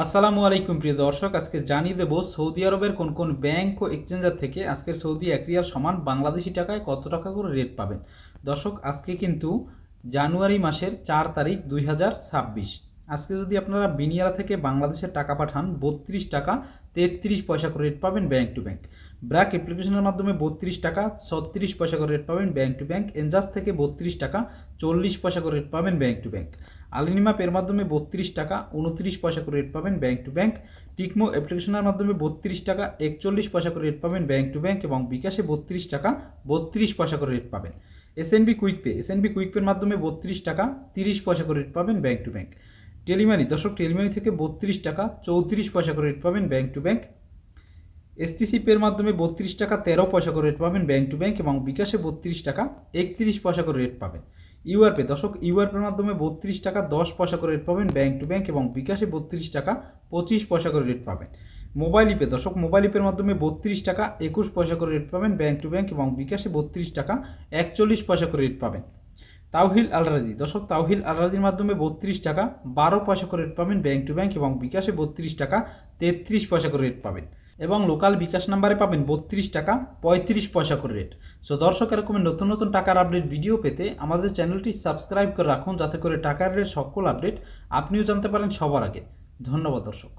আসসালামু আলাইকুম প্রিয় দর্শক, আজকে জানিয়ে দেবো সৌদি আরবের কোন কোন ব্যাংক ও এক্সচেঞ্জার থেকে আজকের সৌদি এক রিয়াল সমান বাংলাদেশি টাকায় কত টাকা করে রেট পাবেন? দর্শক, আজকে কিন্তু জানুয়ারি মাসের চার তারিখ দুই হাজার ছাব্বিশ। আজকে যদি আপনারা বিনিয়ারা থেকে বাংলাদেশের টাকা পাঠান, বত্রিশ টাকা, তেত্রিশ পয়সা করে রেট পাবেন ব্যাংক টু ব্যাংক ব্র্যাক অ্যাপ্লিকেশনের মাধ্যমে বত্রিশ টাকা, ছত্রিশ পয়সা করে রেট পাবেন ব্যাংক টু ব্যাংক এনজাস থেকে বত্রিশ টাকা, চল্লিশ পয়সা করে রেট পাবেন ব্যাংক টু ব্যাংক আলিনিমা পের মাধ্যমে বত্রিশ টাকা, উনত্রিশ পয়সা করে রেট পাবেন ব্যাংক টু ব্যাংক টিকমো অ্যাপ্লিকেশনের মাধ্যমে বত্রিশ টাকা, একচল্লিশ পয়সা করে রেট পাবেন ব্যাংক টু ব্যাংক এবং বিকাশে বত্রিশ টাকা, বত্রিশ পয়সা করে রেট পাবেন। SNB quick pay SNB quick পের মাধ্যমে বত্রিশ টাকা, তিরিশ পয়সা করে রেট পাবেন ব্যাংক টু ব্যাংক টেলিমানি, দর্শক টেলিমানি থেকে বত্রিশ টাকা চৌত্রিশ পয়সা করে রেট পাবেন ব্যাংক টু ব্যাংক এসটিসি পের মাধ্যমে বত্রিশ টাকা তেরো পয়সা করে রেট পাবেন ব্যাংক টু ব্যাংক এবং বিকাশে বত্রিশ টাকা একত্রিশ পয়সা করে রেট পাবেন। ইউআর পে দর্শক ইউআর পের মাধ্যমে বত্রিশ টাকা দশ পয়সা করে রেট পাবেন ব্যাংক টু ব্যাংক এবং বিকাশে বত্রিশ টাকা পঁচিশ পয়সা করে রেট পাবেন। মোবাইল ইপে দর্শক মোবাইল ইপের মাধ্যমে বত্রিশ টাকা একুশ পয়সা করে রেট পাবেন ব্যাংক টু ব্যাংক এবং বিকাশে বত্রিশ টাকা একচল্লিশ পয়সা করে রেট পাবেন। তাওহিল আলরাজি দর্শক, তাওহিল আলরাজির মাধ্যমে বত্রিশ টাকা, বারো পয়সা করে রেট পাবেন ব্যাংক টু ব্যাংক এবং বিকাশে বত্রিশ টাকা, তেত্রিশ পয়সা করে রেট পাবেন। এবং লোকাল বিকাশ নাম্বারে পাবেন বত্রিশ টাকা, পঁয়ত্রিশ পয়সা করে রেট সো দর্শক এরকমের নতুন নতুন টাকার আপডেট ভিডিও পেতে আমাদের চ্যানেলটি সাবস্ক্রাইব করে রাখুন, যাতে করে টাকার রেট সকল আপডেট আপনিও জানতে পারেন সবার আগে। ধন্যবাদ, দর্শক।